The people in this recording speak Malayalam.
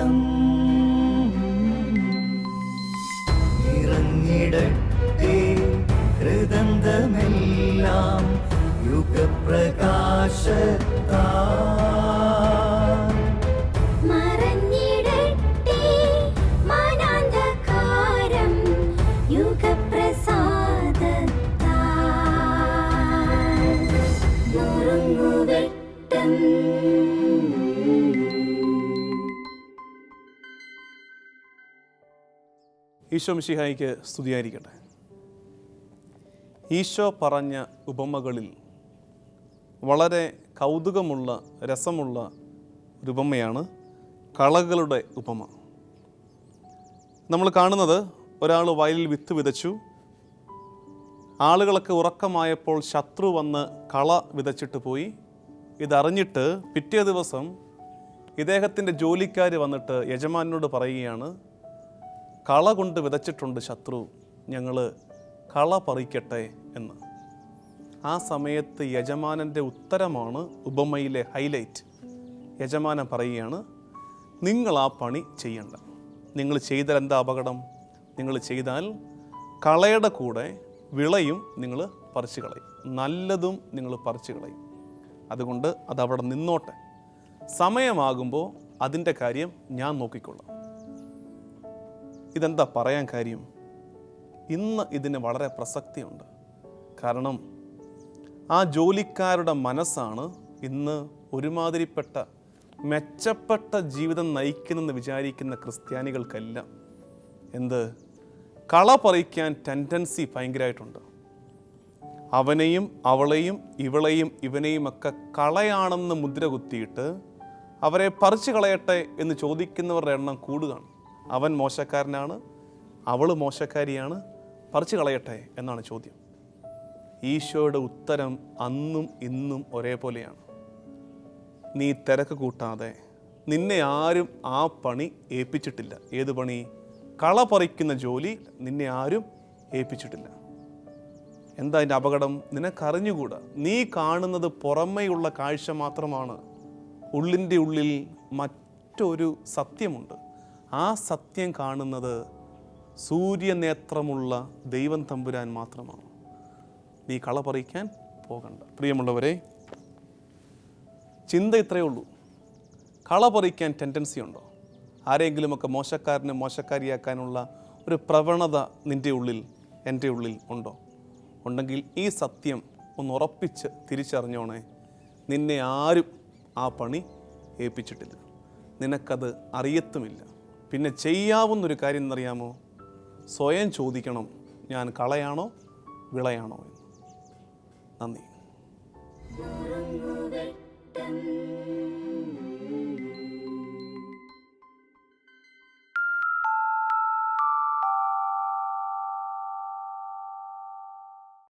നുറുങ്ങുവെട്ടം ഇറങ്ങിടട്ടെ ഹൃദന്തമെല്ലാം യുഗപ്രകാശത്താ ഈശോ മിശിഹായിക്ക് സ്തുതിയായിരിക്കട്ടെ. ഈശോ പറഞ്ഞ ഉപമകളിൽ വളരെ കൗതുകമുള്ള രസമുള്ള ഒരു ഉപമയാണ് കളകളുടെ ഉപമ. നമ്മൾ കാണുന്നത് ഒരാൾ വയലിൽ വിത്ത് വിതച്ചു. ആളുകളൊക്കെ ഉറക്കമായപ്പോൾ ശത്രു വന്ന് കള വിതച്ചിട്ട് പോയി. ഇതറിഞ്ഞിട്ട് പിറ്റേ ദിവസം ഇദ്ദേഹത്തിന്റെ ജോലിക്കാർ വന്നിട്ട് യജമാനോട് പറയുകയാണ് കള കൊണ്ട് വിതച്ചിട്ടുണ്ട് ശത്രു ഞങ്ങൾ കള പറിക്കട്ടെ എന്ന്. ആ സമയത്ത് യജമാനന്റെ ഉത്തരമാണ് ഉപമയിലെ ഹൈലൈറ്റ്. യജമാനൻ പറയുകയാണ് നിങ്ങൾ ആ പണി ചെയ്യണ്ട. നിങ്ങൾ ചെയ്താൽ എന്താ അപകടം? നിങ്ങൾ ചെയ്താൽ കളയുടെ കൂടെ വിളയും നിങ്ങൾ പറിച്ചു കളയും. നല്ലതും നിങ്ങൾ പറിച്ചു കളയും. അതുകൊണ്ട് അതവിടെ നിന്നോട്ടെ. സമയമാകുമ്പോൾ അതിന്റെ കാര്യം ഞാൻ നോക്കിക്കൊള്ളാം. ഇതെന്താ പറയാൻ കാര്യം? ഇന്ന് ഇതിന് വളരെ പ്രസക്തിയുണ്ട്. കാരണം ആ ജോലിക്കാരുടെ മനസ്സാണ് ഇന്ന് ഒരുമാതിരിപ്പെട്ട മെച്ചപ്പെട്ട ജീവിതം നയിക്കുന്നെന്ന് വിചാരിക്കുന്ന ക്രിസ്ത്യാനികൾക്കെല്ലാം. എന്ത്? കള പറിക്കാൻ ടെൻഡൻസി ഭയങ്കരമായിട്ടുണ്ട് അവനെയും അവളെയും ഇവളെയും ഇവനെയും ഒക്കെ കളയാണെന്ന് മുദ്ര കുത്തിയിട്ട് അവരെ പറിച്ചു കളയട്ടെ എന്ന് ചോദിക്കുന്നവരുടെ എണ്ണം കൂടുകയാണ്. അവൻ മോശക്കാരനാണ് അവൾ മോശക്കാരിയാണ് പറിച്ചു കളയട്ടെ എന്നാണ് ചോദ്യം. ഈശോയുടെ ഉത്തരം അന്നും ഇന്നും ഒരേപോലെയാണ്. നീ തിരക്ക് കൂട്ടാതെ നിന്നെ ആരും ആ പണി ഏൽപ്പിച്ചിട്ടില്ല. ഏത് പണി? കള പറിക്കുന്ന ജോലി നിന്നെ ആരും ഏൽപ്പിച്ചിട്ടില്ല. എന്താ അതിന്റെ അപകടം? നിനക്കറിഞ്ഞുകൂടാ. നീ കാണുന്നത് പുറമേയുള്ള കാഴ്ച മാത്രമാണ്. ഉള്ളിന്റെ ഉള്ളിൽ മറ്റൊരു സത്യമുണ്ട്. ആ സത്യം കാണുന്നത് സൂര്യനേത്രമുള്ള ദൈവം തമ്പുരാൻ മാത്രമാണ്. നീ കള പറിക്കാൻ പോകണ്ട. പ്രിയമുള്ളവരെ ചിന്ത ഇത്രയേ ഉള്ളൂ. കള പറിക്കാൻ ടെൻഡൻസി ഉണ്ടോ? ആരെങ്കിലുമൊക്കെ മോശക്കാരനെ മോശക്കാരിയാക്കാനുള്ള ഒരു പ്രവണത നിന്റെ ഉള്ളിൽ എന്റെ ഉള്ളിൽ ഉണ്ടോ? ഉണ്ടെങ്കിൽ ഈ സത്യം ഒന്ന് ഉറപ്പിച്ച് തിരിച്ചറിഞ്ഞോണേ. നിന്നെ ആരും ആ പണി ഏൽപ്പിച്ചിട്ടില്ല. നിനക്കത് അറിയത്തുമില്ല. പിന്നെ ചെയ്യാവുന്നൊരു കാര്യം എന്നറിയാമോ? സ്വയം ചോദിക്കണം ഞാൻ കളയാണോ വിളയാണോ എന്ന്. നന്ദി.